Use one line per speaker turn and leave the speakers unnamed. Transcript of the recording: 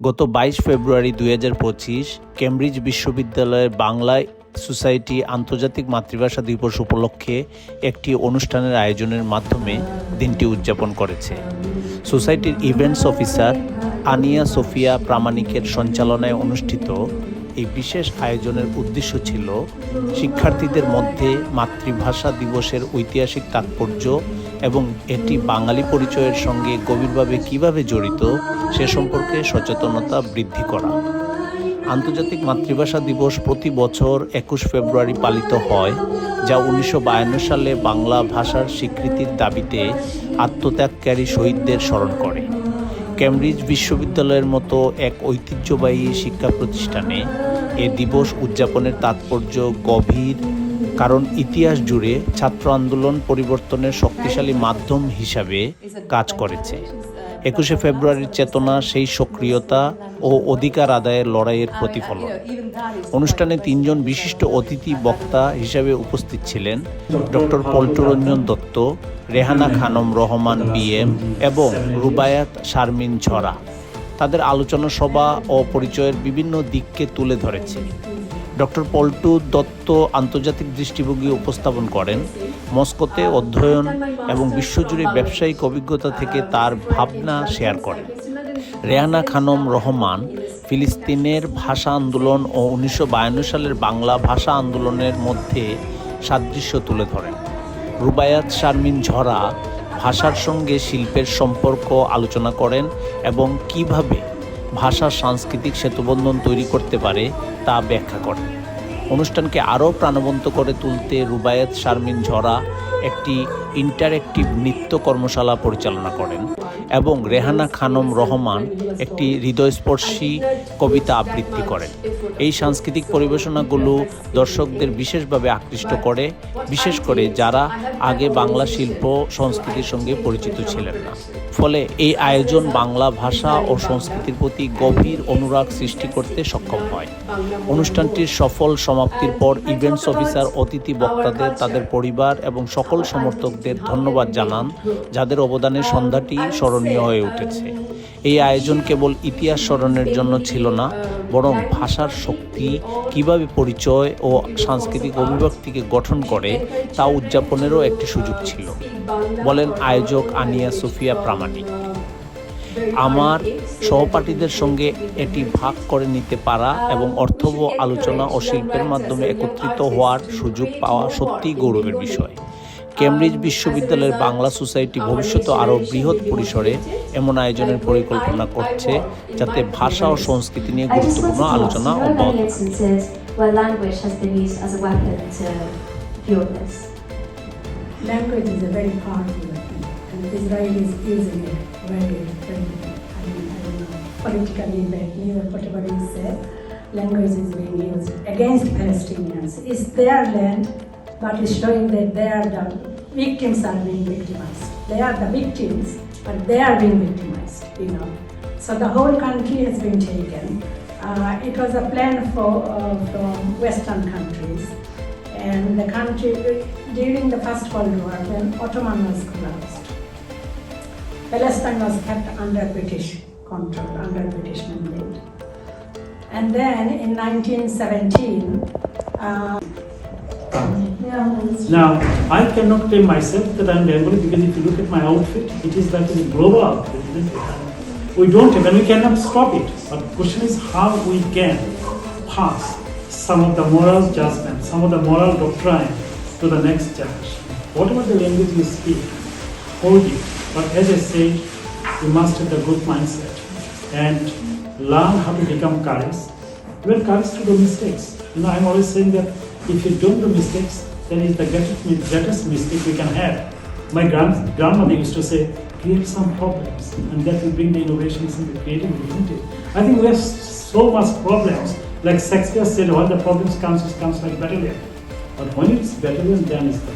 গত বাইশ ফেব্রুয়ারি দু হাজার পঁচিশ কেমব্রিজ বিশ্ববিদ্যালয়ের বাংলায় সোসাইটি আন্তর্জাতিক মাতৃভাষা দিবস উপলক্ষে একটি অনুষ্ঠানের আয়োজনের মাধ্যমে দিনটি উদযাপন করেছে। সোসাইটির ইভেন্টস অফিসার আনিয়া সোফিয়া প্রামাণিকের সঞ্চালনায় অনুষ্ঠিত এই বিশেষ আয়োজনের উদ্দেশ্য ছিল শিক্ষার্থীদের মধ্যে মাতৃভাষা দিবসের ঐতিহাসিক তাৎপর্য এবং এটি বাঙালি পরিচয়ের সঙ্গে গভীরভাবে কীভাবে জড়িত, সে সম্পর্কে সচেতনতা বৃদ্ধি করা। আন্তর্জাতিক মাতৃভাষা দিবস প্রতি বছর একুশ ফেব্রুয়ারি পালিত হয়, যা উনিশশো বায়ান্ন সালে বাংলা ভাষার স্বীকৃতির দাবিতে আত্মত্যাগকারী শহীদদের স্মরণ করে। কেমব্রিজ বিশ্ববিদ্যালয়ের মতো এক ঐতিহ্যবাহী শিক্ষা প্রতিষ্ঠানে এ দিবস উদযাপনের তাৎপর্য গভীর কারণ ইতিহাস জুড়ে ছাত্র আন্দোলন পরিবর্তনের শক্তিশালী মাধ্যম হিসাবে কাজ করেছে। একুশে ফেব্রুয়ারির চেতনা, সেই সক্রিয়তা ও অধিকার আদায়ের লড়াইয়ের প্রতিফলন। অনুষ্ঠানে তিনজন বিশিষ্ট অতিথি বক্তা হিসাবে উপস্থিত ছিলেন ডক্টর পল্টুরঞ্জন দত্ত, রেহানা খানম রহমান বিএম এবং রুবায়াত শারমিন ঝরা। তাদের আলোচনা সভা ও পরিচয়ের বিভিন্ন দিককে তুলে ধরেছে। ডক্টর পল্টু দত্ত আন্তর্জাতিক দৃষ্টিভঙ্গি উপস্থাপন করেন। মস্কোতে অধ্যয়ন এবং বিশ্বজুড়ে ব্যবসায়িক অভিজ্ঞতা থেকে তার ভাবনা শেয়ার করেন। রেহানা খানম রহমান ফিলিস্তিনের ভাষা আন্দোলন ও উনিশশো বায়ান্ন সালের বাংলা ভাষা আন্দোলনের মধ্যে সাদৃশ্য তুলে ধরেন। রুবায়াত শারমিন ঝরা ভাষার সঙ্গে শিল্পের সম্পর্ক আলোচনা করেন এবং কীভাবে ভাষা সাংস্কৃতিক সেতুবন্ধন তৈরি করতে পারে তা ব্যাখ্যা করেন অনুষ্ঠানকে আরও প্রাণবন্ত করে তুলতে রুবায়েত শারমিন ঝরা একটি ইন্টারেক্টিভ নৃত্য কর্মশালা পরিচালনা করেন এবং রেহানা খানম রহমান একটি হৃদয়স্পর্শী কবিতা আবৃত্তি করেন। এই সাংস্কৃতিক পরিবেশনাগুলো দর্শকদের বিশেষভাবে আকৃষ্ট করে, বিশেষ করে যারা আগে বাংলা শিল্প সংস্কৃতির সঙ্গে পরিচিত ছিলেন না। ফলে এই আয়োজন বাংলা ভাষা ও সংস্কৃতির প্রতি গভীর অনুরাগ সৃষ্টি করতে সক্ষম। হয়। অনুষ্ঠানটির সফল সমাপ্তির পর ইভেন্টস অফিসার অতিথি বক্তাদের, তাদের পরিবার এবং সকল সমর্থকদের ধন্যবাদ জানান, যাদের অবদানে সন্ধ্যাটি স্মরণীয় হয়ে উঠেছে। এই আয়োজন কেবল ইতিহাস স্মরণের জন্য ছিল না, বরং ভাষার শক্তি, কীভাবে পরিচয় ও সাংস্কৃতিক অভিব্যক্তিকে গঠন করে তা উদযাপনেরও একটি সুযোগ ছিল, বলেন আয়োজক আনিয়া সুফিয়া প্রামাণিক। আমার সহপাঠীদের সঙ্গে এটি ভাগ করে নিতে পারা এবং অর্থবহ আলোচনা ও শিল্পের মাধ্যমে একত্রিত হওয়ার সুযোগ পাওয়া সত্যিই গৌরবের বিষয়। কেমব্রিজ বিশ্ববিদ্যালয়ের বাংলা সোসাইটি ভবিষ্যতে আরও বৃহৎ পরিসরে এমন আয়োজনের পরিকল্পনা করছে যাতে ভাষা ও সংস্কৃতি নিয়ে গুরুত্বপূর্ণ আলোচনা অব্যাহত থাকে
and Israel is using it very, very, I mean, I don't know, politically, badly, or whatever you say. Language is being used against Palestinians. It's their land, but it's showing that they are the victims are being victimized. They are the victims, but they are being victimized, you know. So the whole country has been taken. Uh, it was a plan for, uh, from Western countries. And the country, during the First World War, when Ottoman was collapsed, Palestine was kept under British control, under British mandate. And then in 1917, uh,
Now, I cannot claim myself that I'm Bengali because if you look at my outfit, it is like a global outfit. We don't and we cannot stop it. But the question is how we can pass some of the moral judgment, some of the moral doctrine to the next generation. Whatever the language you speak, hold it. But as I said, you must have the good mindset and learn how to become courage. Even courage to do mistakes. You know, I'm always saying that if you don't do mistakes, then it's the greatest, greatest mistake we can have. My grand, grandmother used to say, create some problems, and that will bring the innovations and the creativity? I think we have so much problems. Like Shakespeare said, when the problems comes, it comes like battalion. But when it's battalion, then it's the